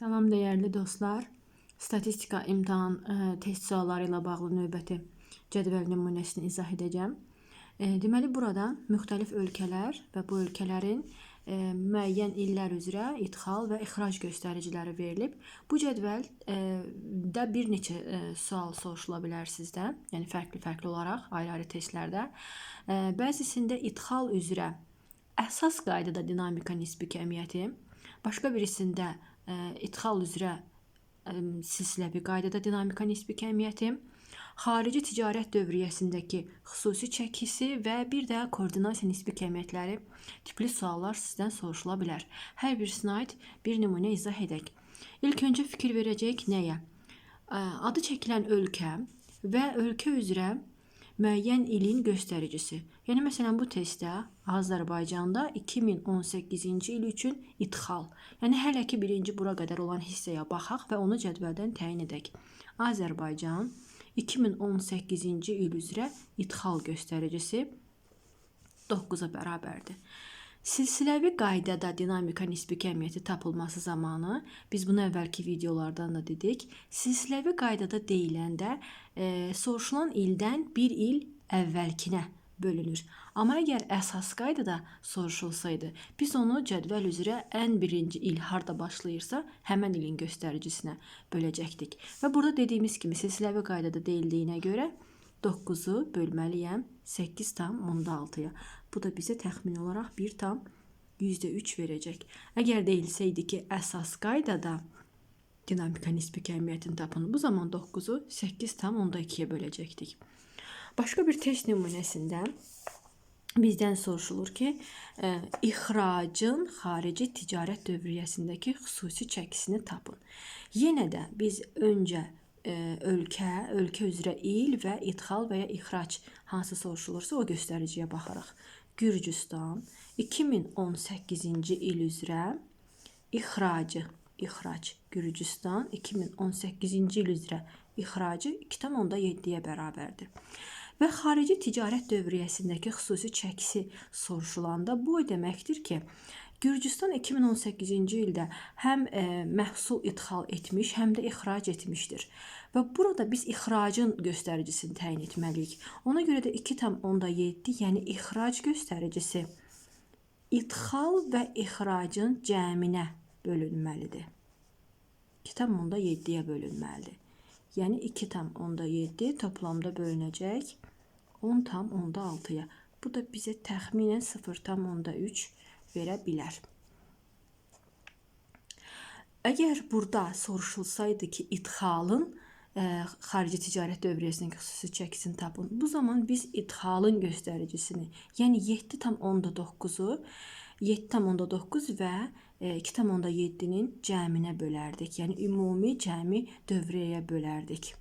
Salam dəyərli dostlar. Statistika imtahan ə, test sualları ilə bağlı növbəti cədvəl nümunəsini izah edəcəm. E, deməli burada müxtəlif ölkələr və bu ölkələrin e, müəyyən illər üzrə idxal və ixrac göstəriciləri verilib. Bu cədvəl e, bir neçə e, sual soruşula bilər sizdən, yəni fərqli-fərqli olaraq ayrı-ayrı testlərdə. E, bəzisində idxal üzrə əsas qaydada dinamika nisbi kəmiyyəti, başqa birisində e, idxal üzrə silsiləvi qaydada dinamika nisbi kəmiyyəti, xarici ticarət dövriyyəsindəki xüsusi çəkisi və bir də koordinasiya nisbi kəmiyyətləri tipli suallar sizdən soruşula bilər. Hər birisinə aid bir nümunə izah edək. İlk öncə fikir verəcəyik nəyə? Adı çəkilən ölkə və ölkə üzrə müəyyən ilin göstəricisi. Yəni məsələn bu testdə Azərbaycanda 2018-ci il üçün idxal. Yəni hələ ki birinci bura qədər olan hissəyə baxaq və onu cədvəldən təyin edək. Azərbaycan 2018-ci il üzrə idxal göstəricisi 9-a bərabərdir. Silsiləvi qaydada dinamika nisbi kəmiyyəti tapılması zamanı biz bunu əvvəlki videolardan da dedik. Silsiləvi qaydada deyiləndə e, soruşulan ildən bir il əvvəlkinə bölünür. Amma əgər əsas qaydada soruşulsaydı, biz onu cədvəl üzrə ən birinci il harda başlayırsa, həmin ilin göstəricisinə böləcəkdik. Və burada dediyimiz kimi silsiləvi qaydada deyildiyinə görə 9-u bölməliyəm 8,6-ya. Bu da bizə təxmin olaraq 1 tam %3 verəcək. Əgər deyilsəydi ki, əsas qaydada dinamika nisbi kəmiyyətini tapın, bu zaman 9-u 8,2-yə böləcəkdik. Başqa bir test nümunəsində bizdən soruşulur ki, ə, ixracın xarici ticarət dövriyyəsindəki xüsusi çəkisini tapın. Yenə də biz öncə ölkə, ölkə üzrə il və idxal və ya ixrac hansı soruşulursa o göstəriciyə baxarıq. Gürcüstan 2018-ci il üzrə ixracı, ixrac Gürcüstan 2018-ci il üzrə ixracı 2,7-yə bərabərdir. Və xarici ticarət dövriyyəsindəki xüsusi çəkisi soruşulanda bu o deməkdir ki, Gürcüstan 2018-ci ildə həm e, məhsul idxal etmiş, həm də ixrac etmişdir. Və burada biz ixracın göstəricisini təyin etməliyik. Ona görə də 2,7, yəni ixrac göstəricisi idxal və ixracın cəminə bölünməlidir. 2,7-yə bölünməlidir. Yəni 2,7 toplamda bölünəcək 10,6-ya. Bu da bizə təxminən 0,3 verə bilər. Əgər burada soruşulsaydı ki, idxalın ə, xarici ticarət dövriyyəsinin xüsusi çəkisini tapın. Bu zaman biz idxalın göstəricisini, yəni 7,9-u 7,9 və e, 2,7-nin cəminə bölərdik. Yəni ümumi cəmi dövriyyəyə bölərdik.